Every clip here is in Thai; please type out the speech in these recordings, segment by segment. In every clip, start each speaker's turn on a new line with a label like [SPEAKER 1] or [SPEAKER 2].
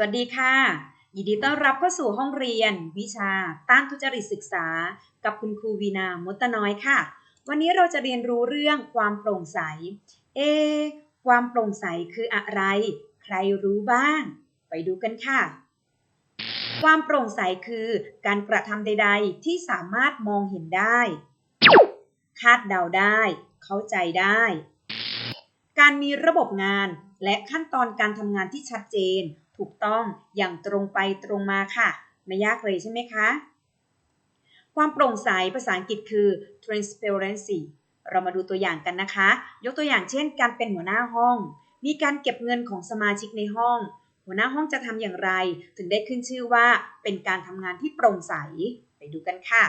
[SPEAKER 1] วัสดีค่ะ ยินดีต้อนรับเข้าสู่ห้องเรียน วิชาต้านทุจริตศึกษา กับคุณครูวีนามตน้อยค่ะ วันนี้เราจะเรียนรู้เรื่องความโปร่งใส เอ ความโปร่งใสคืออะไร ใครรู้บ้าง ไปดูกันค่ะ ความโปร่งใสคือการกระทำใด ๆ ที่สามารถมองเห็นได้ คาดเดาได้ เข้าใจได้ การมีระบบงานและขั้นตอนการทำงานที่ชัดเจน ถูกต้องอย่างตรงไปตรงมาค่ะ ไม่ยากเลยใช่ไหมคะ ความโปร่งใสภาษาอังกฤษคือ transparency เรามาดูตัวอย่างกันนะคะ ยกตัวอย่างเช่น การเป็นหัวหน้าห้อง มีการเก็บเงินของสมาชิกในห้อง หัวหน้าห้องจะทำอย่างไร ถึงได้ขึ้นชื่อว่าเป็นการทำงานที่โปร่งใส ไปดูกันค่ะ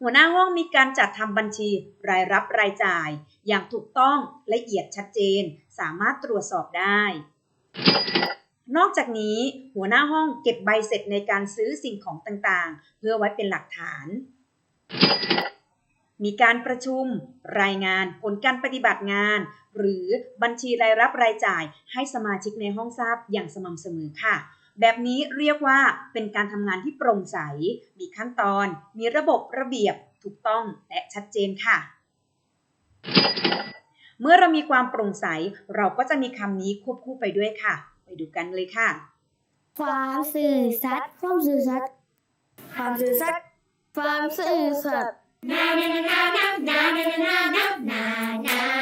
[SPEAKER 1] หัวหน้าห้องมีการจัดทำบัญชีรายรับรายจ่าย อย่างถูกต้องละเอียดชัดเจน สามารถตรวจสอบได้ นอกจากนี้หัวหน้าห้องเก็บใบเสร็จในการซื้อสิ่งของต่างๆ เพื่อไว้เป็นหลักฐาน มีการประชุม รายงานผลการปฏิบัติงาน หรือบัญชีรายรับรายจ่ายให้สมาชิกในห้องทราบอย่างสม่ำเสมอค่ะ แบบนี้เรียกว่าเป็นการทำงานที่โปร่งใส มีขั้นตอน มีระบบระเบียบถูกต้องและชัดเจนค่ะ เมื่อเรามีความโปร่งใส เราก็จะมีคำนี้ควบคู่ไปด้วยค่ะ ไปดูกันเลยค่ะ
[SPEAKER 2] ความสื่อสัตย์ความสื่อสัตย์ความสื่อสัตย์ความสื่อสัตย์ความ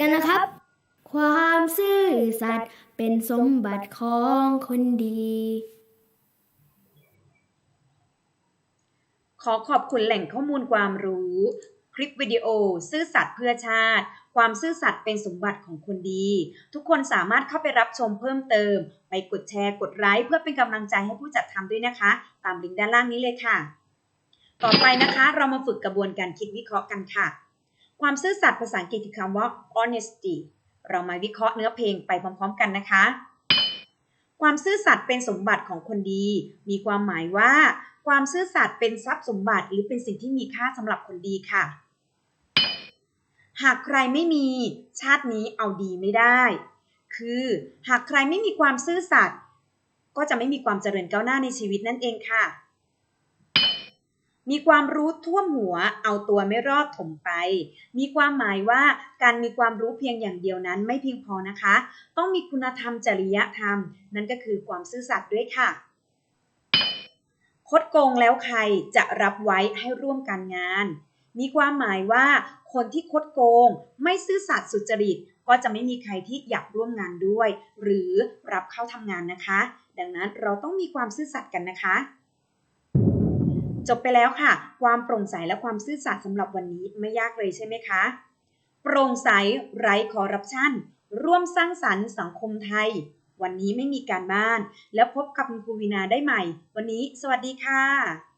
[SPEAKER 2] กันนะครับ ความซื่อสัตย์เป็นสมบัติของคนดี
[SPEAKER 1] ขอขอบคุณแหล่งข้อมูลความรู้ คลิปวิดีโอ ซื่อสัตย์เพื่อชาติ ความซื่อสัตย์เป็นสมบัติของคนดี ทุกคนสามารถเข้าไปรับชมเพิ่มเติม ไปกดแชร์กดไลค์เพื่อเป็นกำลังใจให้ผู้จัดทำด้วยนะคะ ตามลิงก์ด้านล่างนี้เลยค่ะ ต่อไปนะคะ เรามาฝึกกระบวนการคิดวิเคราะห์กันค่ะ ความซื่อสัตย์ภาษาอังกฤษคือคำว่า honesty เรามาวิเคราะห์เนื้อเพลงไปพร้อมๆกันนะคะ ความซื่อสัตย์เป็นสมบัติของคนดี มีความหมายว่า ความซื่อสัตย์เป็นทรัพย์สมบัติหรือเป็นสิ่งที่มีค่าสำหรับคนดีค่ะ หากใครไม่มีชาตินี้เอาดีไม่ได้ คือหากใครไม่มีความซื่อสัตย์ก็จะไม่มีความเจริญก้าวหน้าในชีวิตนั่นเองค่ะ มีความรู้ท่วมหัว เอาตัวไม่รอดถมไป มีความหมายว่าการมีความรู้เพียงอย่างเดียวนั้นไม่เพียงพอนะคะ ต้องมีคุณธรรมจริยธรรม นั่นก็คือความซื่อสัตย์ด้วยค่ะ คดโกงแล้วใครจะรับไว้ให้ร่วมการงาน มีความหมายว่าคนที่คดโกง ไม่ซื่อสัตย์สุจริตก็จะไม่มีใครที่อยากร่วมงานด้วย หรือรับเข้าทำงานนะคะ ดังนั้นเราต้องมีความซื่อสัตย์กันนะคะ จบไปแล้วค่ะ ความโปร่งใสและความซื่อสัตย์สำหรับวันนี้ไม่ยากเลยใช่ไหมคะ โปร่งใสไร้คอร์รัปชันร่วมสร้างสรรค์สังคมไทย วันนี้ไม่มีการบ้าน แล้วพบกับคุณครูวินาได้ใหม่ วันนี้สวัสดีค่ะ